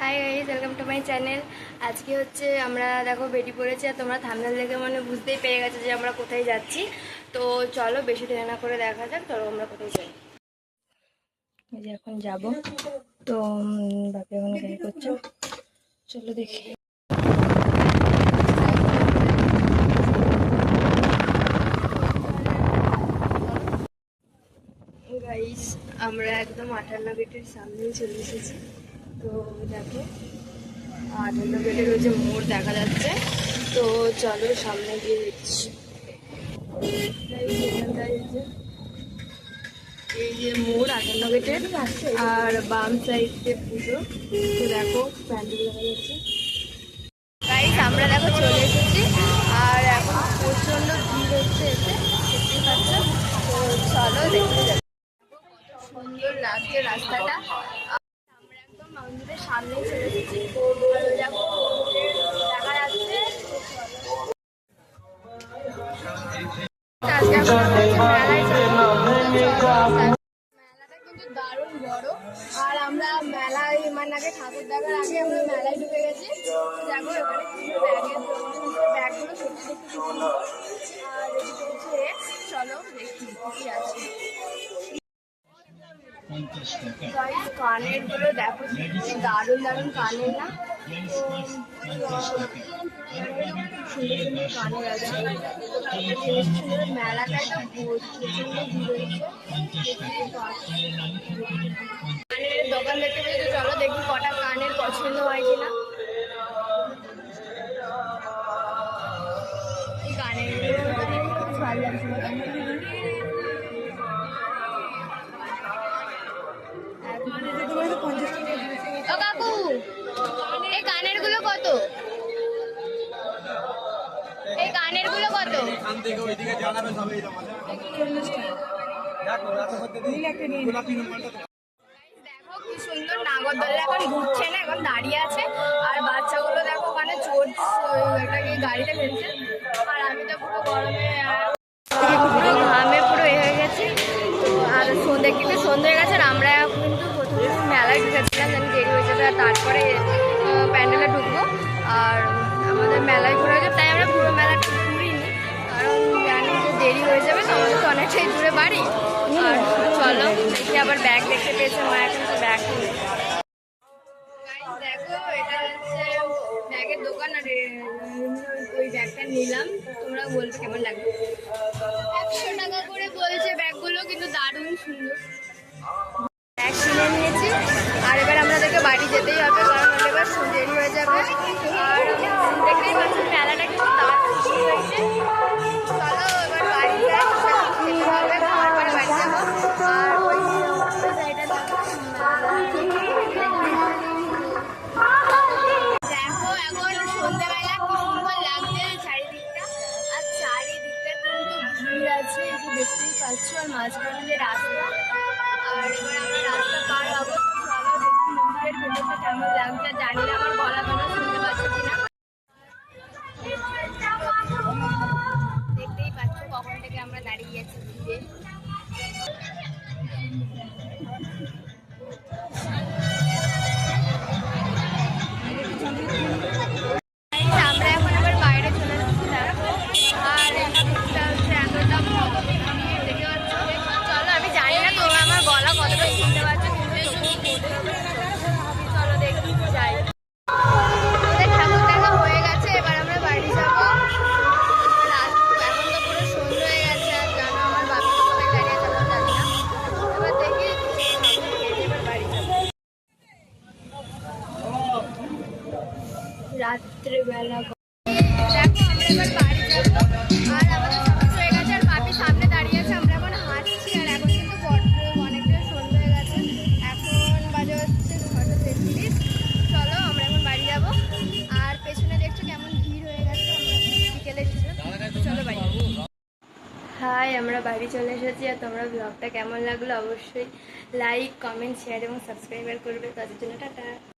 Hi guys welcome to my channel আজকে হচ্ছে আমরা দেখো বেটি পড়েছি আর তোমরা থামনেল দেখে মানে বুঝতেই পেরে গেছো যে আমরা কোথায় যাচ্ছি। তো চলো বেশি দেরি না করে দেখা যাক, চলো আমরা কোথায় যাই। যে এখন যাব। তো বাপি এখন গাড়ি করছে। চলো দেখি। আমরা একদম আটান্ন গেটের সামনেই চলে এসেছি। তো দেখো আটান্ন গেটের ওই যে মোড় দেখা যাচ্ছে। তো চলো সামনে গিয়ে দেখছি। এই যে- মোড় আটান্ন গেটের আর বাম পুজো। তো দেখো, প্যান্ডেল দেখা যাচ্ছে। আমরা দেখো চলে এসেছি, আর এখন প্রচণ্ড ভিড় হচ্ছে এতে, দেখতেই পাচ্ছ? তো চলো দেখতে যাচ্ছি সুন্দর লাগছে রাস্তাটা। সামনেই চলে এসেছি। দেখো যাচ্ছে। মেলাটা কিন্তু দারুণ বড়। আর আমরা মেলায় মানে আগে ঠাকুর দেখার আগে আমরা মেলায় ঢুকে গেছি। দেখো কিছু ব্যাগের চলো দেখি কি আছে। কানেরগুলো দেখো দারুণ দারুণ কানের না? কানের দোকান দেখতে পেয়েছি চলো দেখি কটা কানের পছন্দ হয় কিনা। ও কাকু, এই কানেরগুলো কত? দেখো কি সুন্দর নাগরদোল্লা এখন ঘুরছে না, এখন দাঁড়িয়ে আছে। আর বাচ্চাগুলো দেখো ওখানে ওই এটাকে গাড়িতে ফেলছে। আর আমি তো পুরো গরমে তারপরে প্যান্ডেলে ঢুকবো। আর আমাদের মেলায় ঘুরে গেছে তাই আমরা পুরো মেলাটা ঘুরিনি, কারণ জানি যে দেরি হয়ে যাবে, তো আমাদের তো অনেকটাই দূরে বাড়ি। আর চলো, দেখি আবার ব্যাগ দেখতে পেয়েছে মা এখন তো ব্যাগ দেখো, এটা হচ্ছে ব্যাগের দোকান, আর ওই ব্যাগটা নিলাম। বলবে কেমন লাগবে। একশো টাকা করে বলছে ব্যাগগুলো, কিন্তু দারুণ সুন্দর। ব্যাগ আর এবার বাড়ি যেতেই হবে, কারণ হলে এবার দেরি হয়ে যাবে। আর দেখতেই পাচ্ছ, মেলাটা কিন্তু দারুণ হয়েছে। আর ওই দেখো এখন সন্ধ্যাবেলা কি সুন্দর লাগছে চারিদিকটা। আর চারিদিকটা ভিড় আছে, এই যে দেখতেই পাচ্ছ, আর মাঝখানে রাস্তা। আর এবার আমরা রাস্তা পার হব। দেখি মন্দিরের কেমন আমার গলা কেন শুনতে পাচ্ছি কিনা দেখতেই পাচ্ছ কখন থেকে আমরা দাঁড়িয়ে আছি। ভিড়ে হাই, আমরা বাড়ি চলে এসেছি, আর তোমরা ব্লগটা কেমন লাগল অবশ্যই লাইক কমেন্ট শেয়ার এবং সাবস্ক্রাইবার করবে। তাদের জন্য টাটা।